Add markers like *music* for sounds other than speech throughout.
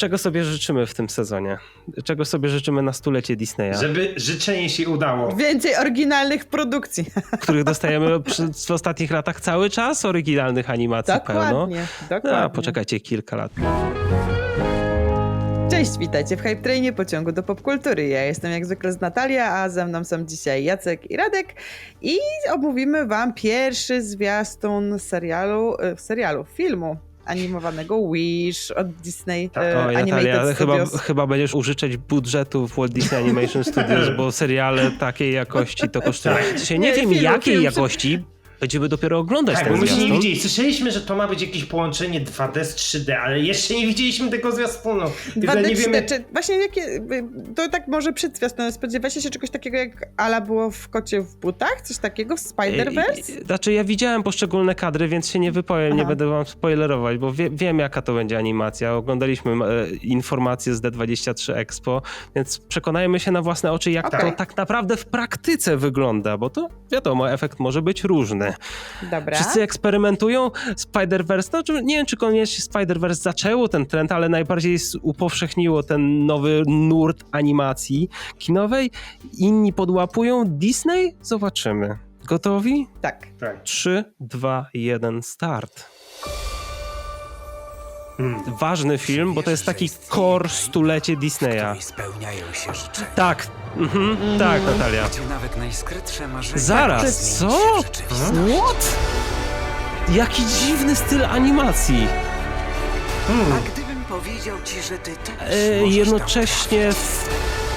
Czego sobie życzymy w tym sezonie? Czego sobie życzymy na stulecie Disneya, Żeby życzenie się udało. Więcej oryginalnych produkcji. *laughs* których dostajemy przy, w ostatnich latach cały czas oryginalnych animacji pełno? Dokładnie, dokładnie. A, poczekajcie kilka lat. Cześć, witajcie w Hype Trainie pociągu do popkultury. Ja jestem jak zwykle z Natalia, a ze mną są dzisiaj Jacek i Radek i omówimy wam pierwszy zwiastun serialu, e, serialu, filmu animowanego Wish od Disney Tak. e, Oj, Animated Natalia, chyba, Studios. chyba będziesz użyczać budżetu w Walt Disney Animation *laughs* Studios, bo seriale takiej jakości to kosztują. Tak. Sensie nie, Nie, wiem film, jakiej film, jakości, będziemy dopiero oglądać Tak, ten bo myśmy nie zwiastun. widzieli. Słyszeliśmy, że to ma być jakieś połączenie 2D z 3D, ale jeszcze nie widzieliśmy tego zwiastunu. Więc 2D, nie 3D, wiemy... czy właśnie jakie, to tak może przed zwiastunem, spodziewacie się czegoś takiego jak Ala było w Kocie w butach? Coś takiego w Spider-Verse? E, Znaczy ja widziałem poszczególne kadry, więc się nie wypowiem, nie Aha. będę wam spoilerować, bo wie, wiem jaka to będzie animacja. Oglądaliśmy e, informacje z D23 Expo, więc przekonajmy się na własne oczy, jak Okej. to tak naprawdę w praktyce wygląda, bo to wiadomo, efekt może być różny. Dobra. Wszyscy eksperymentują. Spider-Verse, no, nie wiem, czy koniecznie Spider-Verse zaczęło ten trend, ale najbardziej upowszechniło ten nowy nurt animacji kinowej. Inni podłapują. Disney? Zobaczymy. Gotowi? Tak. Tak. 3, 2, 1, start. Hmm. Ważny film, bo to jest taki core stulecie Disneya. spełniają się życzenia. Tak, mhm, tak, Natalia. Gdzie nawet najskrytsze marzenia Zaraz, co? się w rzeczywistość. What? Jaki dziwny styl animacji. A gdybym powiedział ci, że ty też E, możesz jednocześnie w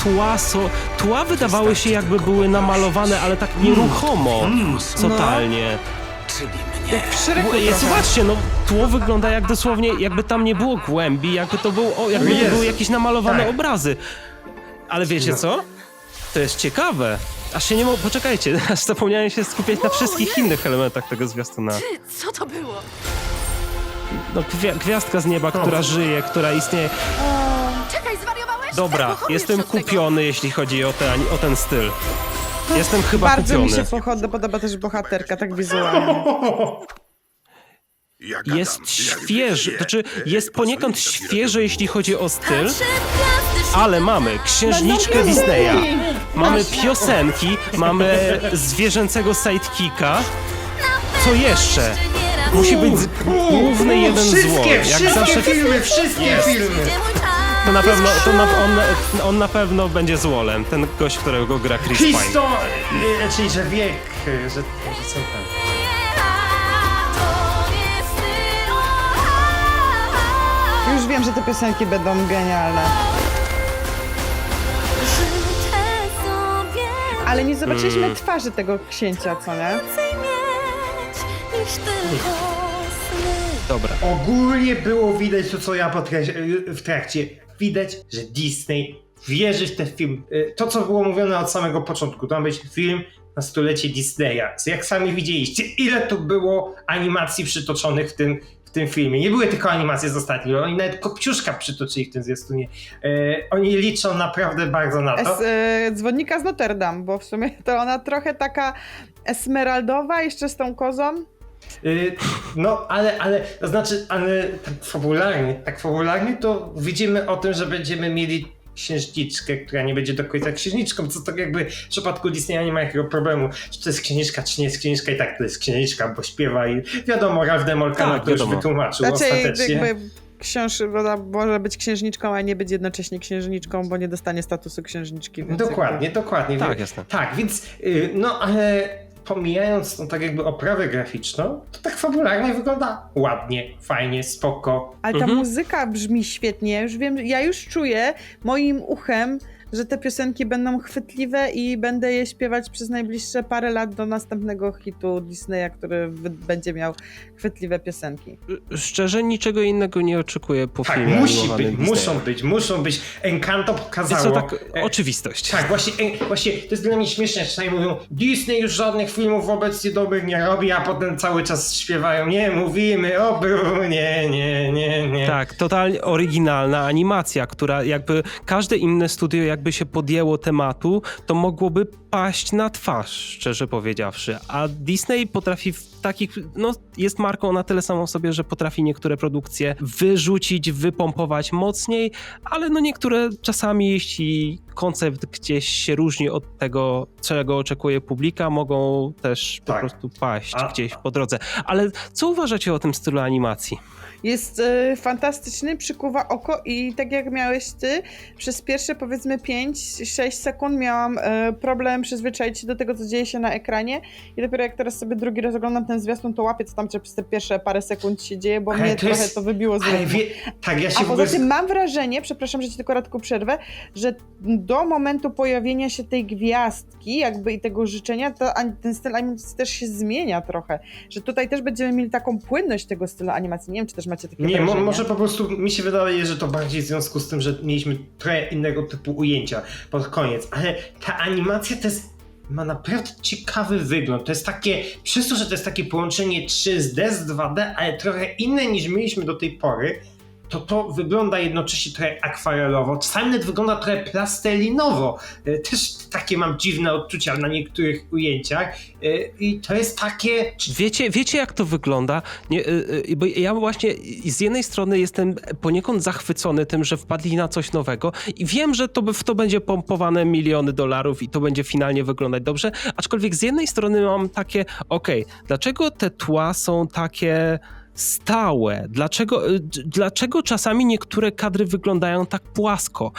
tła, so, tła wydawały się jakby były namalowane, ale tak nieruchomo, totalnie. tam, czyli mnie. W Szreku Bo, e, trochę. zobaczcie, no tło wygląda jak dosłownie, jakby tam nie było głębi, jakby to był, o, jakby to były jakieś namalowane Tak. obrazy. Ale wiecie co? To jest ciekawe. Aż się nie mogę, poczekajcie, *laughs* aż zapomniałem się skupiać na wszystkich innych elementach tego zwiastuna. Ty, co to było? No, gwia- gwiazdka z nieba, która żyje, która istnieje. Czekaj, zwariowałeś? Dobra, jestem się od tego. kupiony, jeśli chodzi o ten, o ten styl. Jestem chyba Bardzo mi kupiony. się pochod- podoba też bohaterka, tak wizualnie. *laughs* Jest świeży, to znaczy jest poniekąd świeży, jeśli chodzi o styl, ale mamy księżniczkę Disneya, mamy piosenki, mamy zwierzęcego sidekicka. Co jeszcze? Musi być z- główny jeden zło. Wszystkie, Jak wszystkie zawsze filmy, wszystkie filmy. To na pewno, to na, on, on na pewno będzie złolem, ten gość, którego gra Chris Pine. Histo... y, Czyli, że wiek, y, że, że są tam. Już wiem, że te piosenki będą genialne. Ale nie zobaczyliśmy Hmm. twarzy tego księcia, co nie? Dobra. Ogólnie było widać to, co ja w trakcie. Widać, że Disney wierzy w ten film. Y, To, co było mówione od samego początku, to ma być film na stulecie Disneya. Jak sami widzieliście, ile tu było animacji przytoczonych w tym, w tym filmie. Nie były tylko animacje z ostatnich, oni nawet kopciuszka przytoczyli w tym zwiastunie. Y, Oni liczą naprawdę bardzo na to. Es, e, dzwonnika z Notre Dame, bo w sumie to ona trochę taka esmeraldowa, jeszcze z tą kozą. Y, No, ale, ale, to znaczy, ale tak fabularnie, tak fabularnie to widzimy o tym, że będziemy mieli księżniczkę, która nie będzie do końca księżniczką, co tak jakby w przypadku Disneya nie ma jakiego problemu, czy to jest księżniczka, czy nie jest księżniczka i tak to jest księżniczka, bo śpiewa i wiadomo, Ralph Demolkano Tak, to już wytłumaczył Znaczy, ostatecznie. jakby książ może być księżniczką, a nie być jednocześnie księżniczką, bo nie dostanie statusu księżniczki. Więc Dokładnie, dokładnie. Tak, jasne. Tak, więc y, no ale pomijając tą tak jakby oprawę graficzną, to tak fabularnie wygląda ładnie, fajnie, spoko. Ale ta Mhm. muzyka brzmi świetnie. Już wiem, ja już czuję moim uchem, że te piosenki będą chwytliwe i będę je śpiewać przez najbliższe parę lat do następnego hitu Disneya, który będzie miał chwytliwe piosenki. Szczerze niczego innego nie oczekuję po Tak, filmie musi być, Disneya. muszą być, muszą być. Encanto Jest pokazało. to tak e, oczywistość. Tak, właśnie, e, właśnie to jest dla mnie śmieszne, że mówią Disney już żadnych filmów obecnie dobrych nie robi, a potem cały czas śpiewają nie, mówimy, o nie, nie, nie, nie. Tak, totalnie oryginalna animacja, która jakby każde inne studio jak jakby się podjęło tematu, to mogłoby paść na twarz, szczerze powiedziawszy. A Disney potrafi w takich, no jest marką na tyle samą sobie, że potrafi niektóre produkcje wyrzucić, wypompować mocniej, ale no niektóre czasami, jeśli koncept gdzieś się różni od tego, czego oczekuje publika, mogą też po Tak. prostu paść A- gdzieś po drodze. Ale co uważacie o tym stylu animacji? Jest e, fantastyczny, przykuwa oko i tak jak miałeś ty, przez pierwsze powiedzmy 5-6 sekund miałam e, problem przyzwyczaić się do tego, co dzieje się na ekranie i dopiero jak teraz sobie drugi raz oglądam ten zwiastun, to łapię, co tam przez te pierwsze parę sekund się dzieje, bo Ale mnie to trochę jest- to wybiło z rytmu. wie, tak, ja się A w ogóle... poza tym mam wrażenie, przepraszam, że ci tylko Radku przerwę, że do momentu pojawienia się tej gwiazdki jakby i tego życzenia, to ten styl animacji też się zmienia trochę. Że tutaj też będziemy mieli taką płynność tego stylu animacji. Nie wiem, czy też macie takie Nie, wrażenie. może po prostu mi się wydaje, że to bardziej w związku z tym, że mieliśmy trochę innego typu ujęcia pod koniec, ale ta animacja to jest ma naprawdę ciekawy wygląd. To jest takie, przez to, że to jest takie połączenie 3D z 2D, ale trochę inne niż mieliśmy do tej pory, to to wygląda jednocześnie trochę akwarelowo, czasami nawet wygląda trochę plastelinowo. E, Też takie mam dziwne odczucia na niektórych ujęciach E, i to jest takie... Wiecie, wiecie jak to wygląda? Nie, y, bo ja właśnie z jednej strony jestem poniekąd zachwycony tym, że wpadli na coś nowego i wiem, że to, w to będzie pompowane miliony dolarów i to będzie finalnie wyglądać dobrze, aczkolwiek z jednej strony mam takie, okej, dlaczego te tła są takie stałe? Dlaczego, y, dlaczego czasami niektóre kadry wyglądają tak płasko?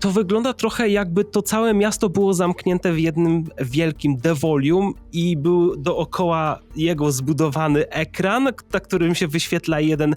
To wygląda trochę jakby to całe miasto było zamknięte w jednym wielkim devolium i był dookoła jego zbudowany ekran, na którym się wyświetla jeden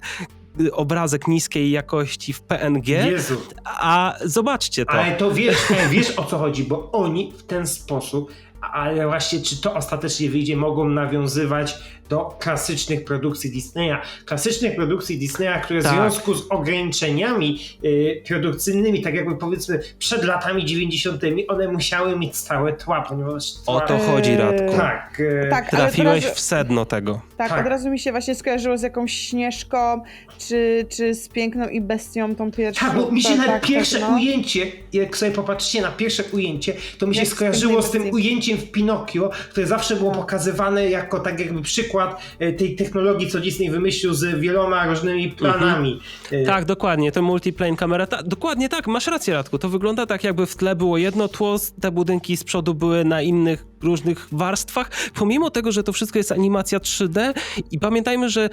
y, obrazek niskiej jakości w PNG, Jezu, a zobaczcie to. Ale to wiesz, e, wiesz o co chodzi, bo oni w ten sposób, ale właśnie czy to ostatecznie wyjdzie, mogą nawiązywać do klasycznych produkcji Disneya. Klasycznych produkcji Disneya, które w Tak. związku z ograniczeniami y, produkcyjnymi, tak jakby powiedzmy przed latami 90., one musiały mieć stałe tła, ponieważ tła... O to chodzi, Radku. Tak, e, Tak, Trafiłeś teraz- w sedno tego. Tak, Tak. od razu mi się właśnie skojarzyło z jakąś Śnieżką, czy, czy z Piękną i Bestią, tą pierwszą. Tak, bo mi się tak, na tak, pierwsze tak, no. ujęcie, jak sobie popatrzycie na pierwsze ujęcie, to mi się Jak skojarzyło z tym ujęciem w Pinokio, które zawsze było pokazywane jako tak jakby przykład e, tej technologii, co Disney wymyślił z wieloma różnymi planami. E, Tak, dokładnie, to multiplane kamera. Ta, dokładnie tak, masz rację, Radku. To wygląda tak, jakby w tle było jedno tło, te budynki z przodu były na innych różnych warstwach. Pomimo tego, że to wszystko jest animacja 3D i pamiętajmy, że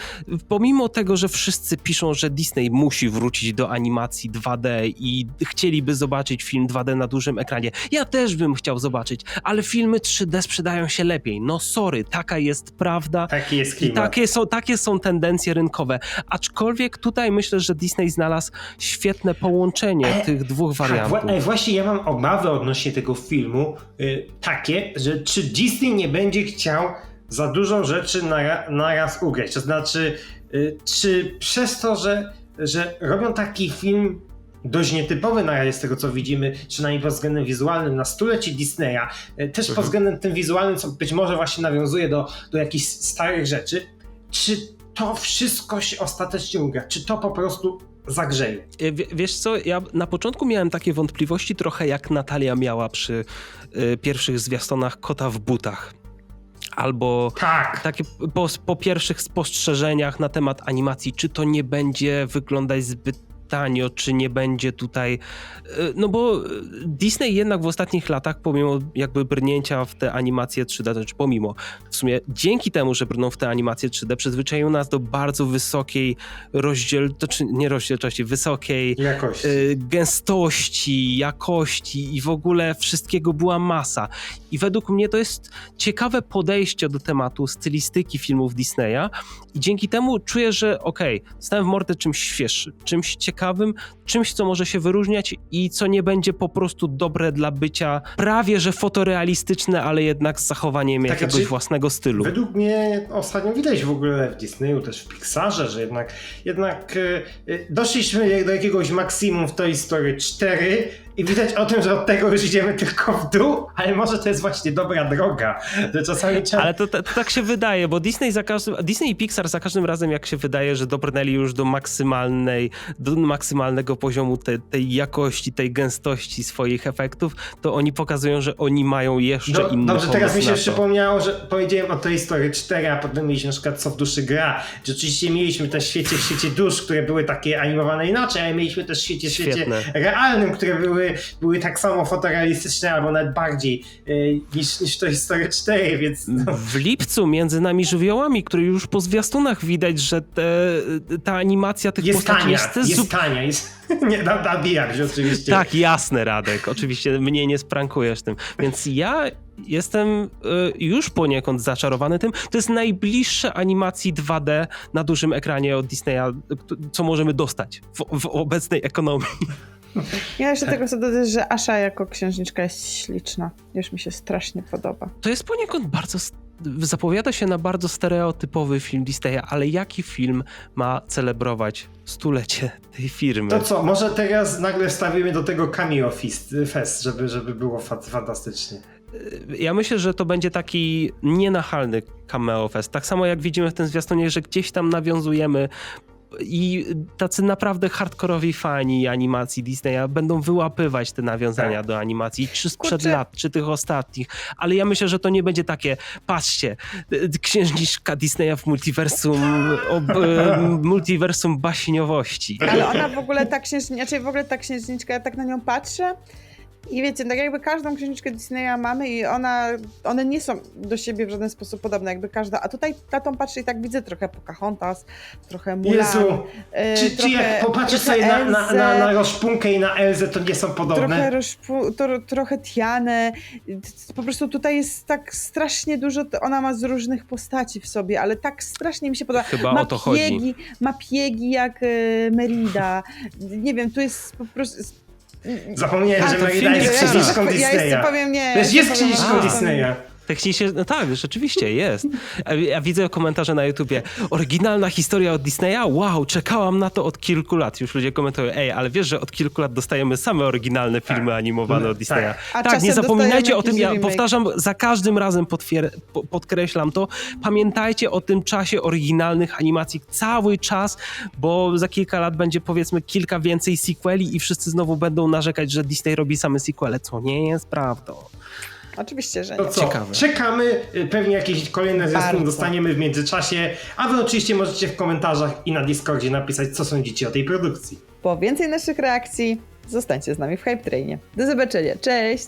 pomimo tego, że wszyscy piszą, że Disney musi wrócić do animacji 2D i chcieliby zobaczyć film 2D na dużym ekranie. Ja też bym chciał zobaczyć, ale filmy 3D sprzedają się lepiej. No sorry, taka jest prawda. Taki jest I klimat. takie są, takie są tendencje rynkowe. Aczkolwiek tutaj myślę, że Disney znalazł świetne połączenie E, tych dwóch Tak, wariantów. wła- e, właśnie ja mam obawy odnośnie tego filmu y, takie, że czy Disney nie będzie chciał za dużo rzeczy na, naraz ugrać. To znaczy, y, czy przez to, że, że robią taki film dość nietypowy na razie z tego co widzimy, przynajmniej pod względem wizualnym na stulecie Disneya, y, też pod względem tym wizualnym, co być może właśnie nawiązuje do, do jakichś starych rzeczy, czy to wszystko się ostatecznie ugra? Czy to po prostu zagrzeje? Wie- Wiesz co, ja na początku miałem takie wątpliwości trochę jak Natalia miała przy y, pierwszych zwiastunach Kota w butach. Albo Tak. takie po, po pierwszych spostrzeżeniach na temat animacji, czy to nie będzie wyglądać zbyt tanio, czy nie będzie tutaj. y, No bo y, Disney jednak w ostatnich latach, pomimo jakby brnięcia w te animacje 3D, to znaczy pomimo, w sumie dzięki temu, że brną w te animacje 3D, przyzwyczaił nas do bardzo wysokiej rozdziel, to czy nie rozdzielczości, wysokiej Jakość. y, gęstości, jakości i w ogóle wszystkiego była masa. I według mnie to jest ciekawe podejście do tematu stylistyki filmów Disneya i dzięki temu czuję, że okej, okay, stałem w mordę czymś świeższym, czymś ciekawym, ciekawym, czymś, co może się wyróżniać i co nie będzie po prostu dobre dla bycia prawie, że fotorealistyczne, ale jednak z zachowaniem Tak, jakiegoś znaczy, własnego stylu. Według mnie ostatnio widać w ogóle w Disneyu, też w Pixarze, że jednak, jednak e, e, doszliśmy do jakiegoś maksimum w Toy Story 4 I widać o tym, że od tego już idziemy tylko w dół, ale może to jest właśnie dobra droga. Że czasami trzeba... Ale to, to, to tak się wydaje, bo Disney za każdym, Disney i Pixar za każdym razem, jak się wydaje, że dobrnęli już do maksymalnej, do maksymalnego poziomu te, tej jakości, tej gęstości swoich efektów, to oni pokazują, że oni mają jeszcze Do, inny dobrze, teraz mi się przypomniało, że powiedziałem o tej historii 4, a potem mieliśmy na przykład Co w duszy gra. Że oczywiście mieliśmy też świecie, w świecie dusz, które były takie animowane inaczej, ale mieliśmy też świecie, w świecie Świetne. realnym, które były, były tak samo fotorealistyczne, albo nawet bardziej yy, niż, niż to historia 4, więc no, W lipcu między nami żywiołami, który już po zwiastunach widać, że te, ta animacja tych jest postaci tania, jest, jest, zup- tania, jest... *laughs* Nie, na- nabijam się oczywiście. Tak, jasne, Radek. Oczywiście mnie nie sprankujesz tym. Więc ja jestem y, już poniekąd zaczarowany tym. To jest najbliższe animacji 2D na dużym ekranie od Disneya, co możemy dostać w, w obecnej ekonomii. Ja jeszcze tego chcę dodać, że Asha jako księżniczka jest śliczna. Już mi się strasznie podoba. To jest poniekąd bardzo. Zapowiada się na bardzo stereotypowy film Disneya, ale jaki film ma celebrować stulecie tej firmy? To co, może teraz nagle wstawimy do tego cameo fest, żeby, żeby było fa- fantastycznie. Ja myślę, że to będzie taki nienachalny cameo fest. Tak samo jak widzimy w tym zwiastunie, że gdzieś tam nawiązujemy i tacy naprawdę hardkorowi fani animacji Disneya będą wyłapywać te nawiązania Tak. do animacji, czy sprzed Kurczę. lat, czy tych ostatnich. Ale ja myślę, że to nie będzie takie, patrzcie, księżniczka Disneya w multiversum, ob, y, multiversum baśniowości. Ale ona w ogóle ta księżniczka, znaczy w ogóle ta księżniczka, ja tak na nią patrzę i wiecie, tak jakby każdą księżniczkę Disneya mamy i ona, one nie są do siebie w żaden sposób podobne, jakby każda, a tutaj na tą patrzę i tak widzę trochę Pocahontas, trochę Mulan, Jezu, e, czy, czy trochę, jak popatrzysz sobie na, na, na, na Roszpunkę i na Elzę, to nie są podobne? Trochę, Roszpu, to, trochę Tianę. Po prostu tutaj jest tak strasznie dużo, to ona ma z różnych postaci w sobie, ale tak strasznie mi się podoba. Chyba ma o to chodzi. piegi, Ma piegi jak e, Merida. Nie wiem, tu jest po prostu... Zapomniałem, A, że to film jest Disneya. księżniczką ja jeszcze Disneya. powiem nie. Ja jest powiem- księżniczką Disneya. Technicznie, no tak, rzeczywiście jest. Ja widzę komentarze na YouTubie. Oryginalna historia od Disneya? Wow, czekałam na to od kilku lat. Już ludzie komentują, ej, ale wiesz, że od kilku lat dostajemy same oryginalne filmy animowane od Disneya. tak. A Tak, nie zapominajcie o tym, ja remake. powtarzam, za każdym razem potwier- po- podkreślam to. Pamiętajcie o tym czasie oryginalnych animacji cały czas, bo za kilka lat będzie powiedzmy kilka więcej sequeli i wszyscy znowu będą narzekać, że Disney robi same sequele, co nie jest prawdą. Oczywiście, że To nie. co? Ciekawe. Czekamy, y, pewnie jakieś kolejne zwiastun dostaniemy w międzyczasie, a wy oczywiście możecie w komentarzach i na Discordzie napisać, co sądzicie o tej produkcji. Po więcej naszych reakcji zostańcie z nami w Hype Trainie. Do zobaczenia. Cześć!